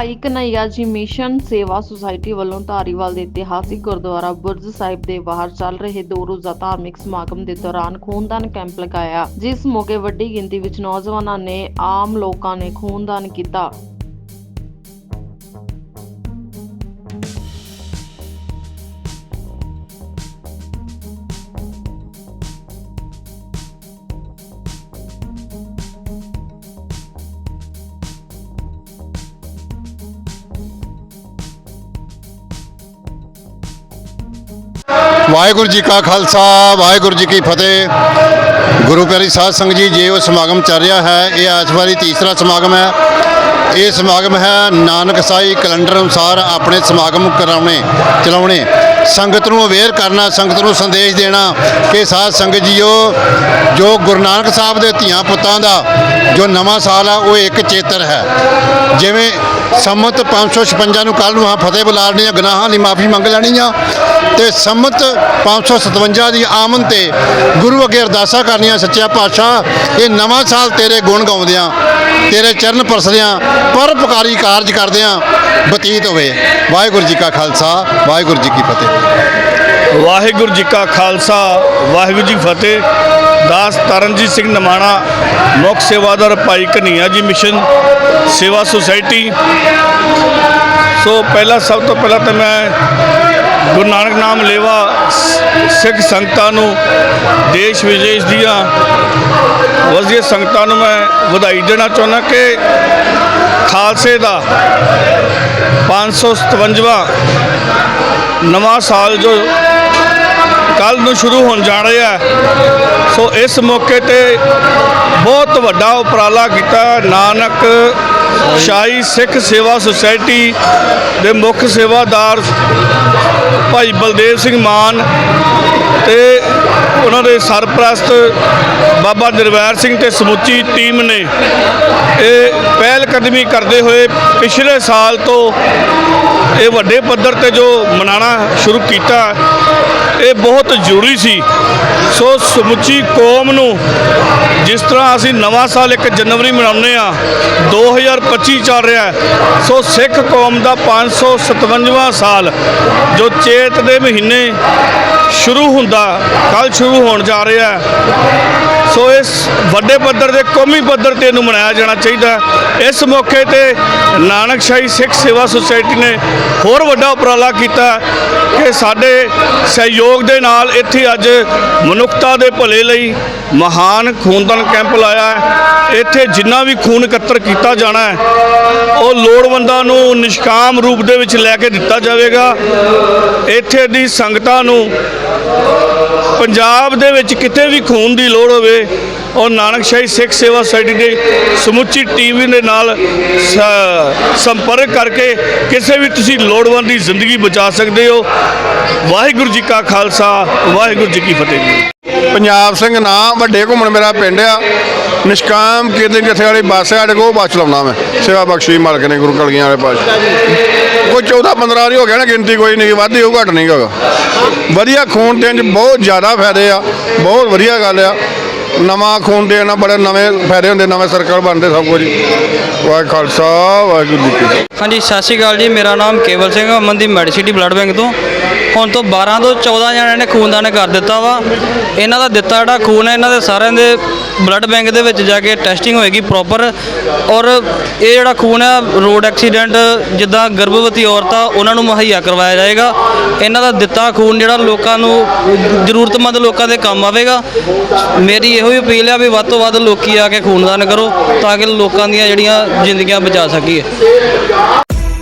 ਭਾਈ ਕਨਈਆ ਜੀ ਮਿਸ਼ਨ ਸੇਵਾ ਸੁਸਾਇਟੀ ਵੱਲੋਂ ਧਾਰੀਵਾਲ ਦੇ ਇਤਿਹਾਸਿਕ ਗੁਰਦੁਆਰਾ ਬੁਰਜ ਸਾਹਿਬ ਦੇ ਬਾਹਰ ਚੱਲ ਰਹੇ ਦੋ ਰੋਜ਼ਾ ਧਾਰਮਿਕ ਸਮਾਗਮ ਦੇ ਦੌਰਾਨ ਖੂਨਦਾਨ ਕੈਂਪ ਲਗਾਇਆ, ਜਿਸ ਮੌਕੇ ਵੱਡੀ ਗਿਣਤੀ ਵਿੱਚ ਨੌਜਵਾਨਾਂ ਨੇ ਆਮ ਲੋਕਾਂ ਨੇ ਖੂਨਦਾਨ ਕੀਤਾ। ਵਾਹਿਗੁਰੂ ਜੀ ਕਾ ਖਾਲਸਾ, ਵਾਹਿਗੁਰੂ ਜੀ ਕੀ ਫਤਿਹ। ਗੁਰੂ ਪਿਆਰੀ ਸਾਧ ਸੰਗਤ ਜੀ, ਜੇ ਉਹ ਸਮਾਗਮ ਚੱਲ ਰਿਹਾ ਹੈ, ਇਹ ਇਸ ਵਾਰੀ ਤੀਸਰਾ ਸਮਾਗਮ ਹੈ। ਇਹ ਸਮਾਗਮ ਹੈ ਨਾਨਕ ਸਾਈ ਕੈਲੰਡਰ ਅਨੁਸਾਰ ਆਪਣੇ ਸਮਾਗਮ ਕਰਾਉਣੇ, ਚਲਾਉਣੇ। ਸੰਗਤ ਨੂੰ ਅਵੇਅਰ ਕਰਨਾ, ਸੰਗਤ ਨੂੰ ਸੰਦੇਸ਼ ਦੇਣਾ ਕਿ ਸਾਧ ਸੰਗਤ ਜੀਓ, ਜੋ ਗੁਰੂ ਨਾਨਕ ਸਾਹਿਬ ਦੇ ਧੀਆਂ ਪੁੱਤਾਂ ਦਾ ਜੋ ਨਵਾਂ ਸਾਲ ਆ, ਉਹ ਇੱਕ ਚੇਤਰ ਹੈ। ਜਿਵੇਂ ਸੰਮਤ 556 ਨੂੰ ਕੱਲ ਨੂੰ ਆ ਫਤਿਹ ਬੁਲਾਣੀ ਆ ਗੁਨਾਹਾਂ ਦੀ ਮਾਫੀ ਮੰਗ ਲੈਣੀ ਆ ਤੇ ਸੰਮਤ 557 ਦੀ ਆਮਨ ਤੇ ਗੁਰੂ ਅੱਗੇ ਅਰਦਾਸਾਂ ਕਰਨੀਆਂ ਸੱਚਿਆ ਪਾਤਸ਼ਾਹ, ਇਹ ਨਵਾਂ ਸਾਲ ਤੇਰੇ ਗੁਣ ਗਾਉਂਦਿਆਂ, ਤੇਰੇ ਚਰਨ ਪਰਸਦਿਆਂ, ਪਰਉਪਕਾਰੀ ਕਾਰਜ ਕਰਦਿਆਂ ਬਤੀਤ ਹੋਵੇ। ਵਾਹਿਗੁਰੂ ਜੀ ਕਾ ਖਾਲਸਾ, ਵਾਹਿਗੁਰੂ ਜੀ ਕੀ ਫਤਿਹ। ਵਾਹਿਗੁਰੂ ਜੀ ਕਾ ਖਾਲਸਾ, ਵਾਹਿਗੁਰੂ ਜੀ ਫਤਿਹ। ਦਾਸ ਤਰਨਜੀਤ ਸਿੰਘ ਨਮਾਣਾ, ਮੁੱਖ ਸੇਵਾਦਾਰ ਭਾਈ ਕਨਈਆ ਜੀ ਮਿਸ਼ਨ, ਸੇਵਾ ਸੁਸਾਇਟੀ। ਸੋ ਪਹਿਲਾਂ ਸਭ ਤੋਂ ਪਹਿਲਾਂ ਤਾਂ ਮੈਂ ਗੁਰੂ ਨਾਨਕ ਨਾਮ ਲੇਵਾ ਸ- ਸਿੱਖ ਸੰਗਤਾਂ ਨੂੰ, ਦੇਸ਼ ਵਿਦੇਸ਼ ਦੀਆਂ ਵਜ਼ੀਰ ਸੰਗਤਾਂ ਨੂੰ ਮੈਂ ਵਧਾਈ ਦੇਣਾ ਚਾਹੁੰਦਾ ਕਿ ਖਾਲਸੇ ਦਾ 557ਵਾਂ ਨਵਾਂ ਸਾਲ ਜੋ ਕੱਲ ਨੂੰ ਸ਼ੁਰੂ ਹੋਣ ਜਾ ਰਿਹਾ ਸੋ ਇਸ ਮੌਕੇ ਤੇ ਬਹੁਤ ਵੱਡਾ ਉਪਰਾਲਾ ਕੀਤਾ ਨਾਨਕ ਸ਼ਾਹੀ ਸਿੱਖ ਸੇਵਾ ਸੁਸਾਇਟੀ ਦੇ ਮੁੱਖ ਸੇਵਾਦਾਰ ਭਾਈ ਬਲਦੇਵ ਸਿੰਘ ਮਾਨ ਤੇ ਉਹਨਾਂ ਦੇ ਸਰਪ੍ਰਸਤ ਬਾਬਾ ਨਿਰਵੈਰ ਸਿੰਘ ਤੇ ਸਮੁੱਚੀ ਟੀਮ ਨੇ ਇਹ ਪਹਿਲ ਕਦਮੀ ਕਰਦੇ ਹੋਏ ਪਿਛਲੇ ਸਾਲ ਤੋਂ ਇਹ ਵੱਡੇ ਪੱਧਰ ਤੇ ਜੋ ਮਨਾਣਾ ਸ਼ੁਰੂ ਕੀਤਾ, ਇਹ ਬਹੁਤ ਜ਼ਰੂਰੀ ਸੀ। ਸੋ ਸਮੁੱਚੀ ਕੌਮ ਨੂੰ ਜਿਸ ਤਰ੍ਹਾਂ ਅਸੀਂ ਨਵਾਂ ਸਾਲ 1 ਜਨਵਰੀ ਮਨਾਉਂਦੇ ਆ 2025 ਚੱਲ ਰਿਹਾ ਸੋ ਸਿੱਖ ਕੌਮ ਦਾ 557ਵਾਂ ਸਾਲ, ਜੋ ਚੇਤ ਦੇ ਮਹੀਨੇ ਸ਼ੁਰੂ ਹੁੰਦਾ ਕੱਲ ਸ਼ੁਰੂ ਹੋਣ ਜਾ ਰਿਹਾ ਸੋ ਇਸ ਵੱਡੇ ਪੱਧਰ ਦੇ ਕੌਮੀ ਪੱਧਰ ਤੇ ਇਹਨੂੰ ਮਨਾਇਆ ਜਾਣਾ ਚਾਹੀਦਾ। ਇਸ ਮੌਕੇ ਤੇ ਨਾਨਕਸ਼ਾਹੀ ਸਿੱਖ ਸੇਵਾ ਸੁਸਾਇਟੀ ਨੇ ਹੋਰ ਵੱਡਾ ਉਪਰਾਲਾ ਕੀਤਾ ਕਿ ਸਾਡੇ ਸਹਿਯੋਗ ਦੇ ਨਾਲ ਇੱਥੇ ਅੱਜ ਮਨੁੱਖਤਾ ਦੇ ਭਲੇ ਲਈ ਮਹਾਨ ਖੂਨਦਾਨ ਕੈਂਪ ਲਾਇਆ ਹੈ। ਇੱਥੇ ਜਿੰਨਾ ਵੀ ਖੂਨ ਇਕੱਤਰ ਕੀਤਾ ਜਾਣਾ ਹੈ, ਉਹ ਲੋੜਵੰਦਾਂ ਨੂੰ ਨਿਸ਼ਕਾਮ ਰੂਪ ਦੇ ਵਿੱਚ ਲੈ ਕੇ ਦਿੱਤਾ ਜਾਵੇਗਾ। ਇੱਥੇ ਦੀ ਸੰਗਤਾਂ ਨੂੰ ਪੰਜਾਬ ਦੇ ਵਿੱਚ ਕਿਤੇ ਵੀ ਖੂਨ ਦੀ ਲੋੜ ਹੋਵੇ ਔਰ ਨਾਨਕਸ਼ਾਹੀ ਸਿੱਖ ਸੇਵਾ ਸੁਸਾਇਟੀ ਦੀ ਸਮੁੱਚੀ ਟੀਮ ਦੇ ਨਾਲ ਸੰਪਰਕ ਕਰਕੇ ਕਿਸੇ ਵੀ ਤੁਸੀਂ ਲੋੜਵੰਦ ਦੀ ਜ਼ਿੰਦਗੀ ਬਚਾ ਸਕਦੇ ਹੋ। ਵਾਹਿਗੁਰੂ ਜੀ ਕਾ ਖਾਲਸਾ, ਵਾਹਿਗੁਰੂ ਜੀ ਕੀ ਫਤਿਹ। ਪੰਜਾਬ ਸਿੰਘ ਨਾਂ, ਵੱਡੇ ਘੁੰਮਣ ਮੇਰਾ ਪਿੰਡ ਆ। ਨਿਸ਼ਕਾਮ ਕੀਰਤਨ ਜਥੇ ਵਾਲੀ ਬੱਸ ਆ, ਸਾਡੇ ਕੋਲ ਉਹ ਬੱਸ ਚਲਾਉਣਾ ਮੈਂ। ਸੇਵਾ ਬਖਸ਼ੀ ਮਾਲਕ ਨੇ, ਗੁਰੂ ਕਲਗੀਆਂ ਵਾਲੇ ਪਾਸ ਕੋਈ 14 15 ਵਾਰੀ ਹੋ ਗਿਆ ਨਾ, ਗਿਣਤੀ ਕੋਈ ਨਹੀਂ, ਵੱਧ ਉਹ ਘੱਟ ਨਹੀਂ ਹੈਗਾ। ਵਧੀਆ ਖੂਨ ਦੇਣ 'ਚ ਬਹੁਤ ਜ਼ਿਆਦਾ ਫਾਇਦੇ ਆ, ਬਹੁਤ ਵਧੀਆ ਗੱਲ ਆ। ਨਵਾਂ ਖੂਨ ਦੇ ਨਾਲ ਬੜੇ ਨਵੇਂ ਫਾਇਦੇ ਹੁੰਦੇ, ਨਵੇਂ ਸਰਕਲ ਬਣਦੇ ਸਭ ਕੁਝ। ਵਾਹਿ ਖਾਲਸਾ, ਵਾਹਿਗੁਰੂ ਜੀ ਕੀ ਹਾਂਜੀ, ਸਤਿ ਸ਼੍ਰੀ ਅਕਾਲ ਜੀ, ਮੇਰਾ ਨਾਮ ਕੇਵਲ ਸਿੰਘ ਅਮਨਦੀਪ ਮੈਡੀਸਿਟੀ ਬਲੱਡ ਬੈਂਕ ਤੋਂ। ਹੁਣ ਤੋਂ 12 ਤੋਂ 14 ਜਣਿਆਂ ਨੇ ਖੂਨਦਾਨ ਕਰ ਦਿੱਤਾ ਵਾ। ਇਹਨਾਂ ਦਾ ਦਿੱਤਾ ਜਿਹੜਾ ਖੂਨ ਹੈ, ਇਹਨਾਂ ਦੇ ਸਾਰਿਆਂ ਦੇ ਬਲੱਡ ਬੈਂਕ ਦੇ ਵਿੱਚ ਜਾ ਕੇ ਟੈਸਟਿੰਗ ਹੋਏਗੀ ਪ੍ਰੋਪਰ ਔਰ ਇਹ ਜਿਹੜਾ ਖੂਨ ਹੈ ਰੋਡ ਐਕਸੀਡੈਂਟ ਜਿੱਦਾਂ ਗਰਭਵਤੀ ਔਰਤਾਂ ਉਹਨਾਂ ਨੂੰ ਮੁਹੱਈਆ ਕਰਵਾਇਆ ਜਾਏਗਾ। ਇਹਨਾਂ ਦਾ ਦਿੱਤਾ ਖੂਨ ਜਿਹੜਾ ਲੋਕਾਂ ਨੂੰ, ਜ਼ਰੂਰਤਮੰਦ ਲੋਕਾਂ ਦੇ ਕੰਮ ਆਵੇਗਾ। ਮੇਰੀ ਇਹੋ ਹੀ ਅਪੀਲ ਹੈ ਵੀ ਵੱਧ ਤੋਂ ਵੱਧ ਲੋਕੀ ਆ ਕੇ ਖੂਨਦਾਨ ਕਰੋ, ਤਾਂ ਕਿ ਲੋਕਾਂ ਦੀਆਂ ਜਿਹੜੀਆਂ ਜ਼ਿੰਦਗੀਆਂ ਬਚਾ ਸਕੀਏ।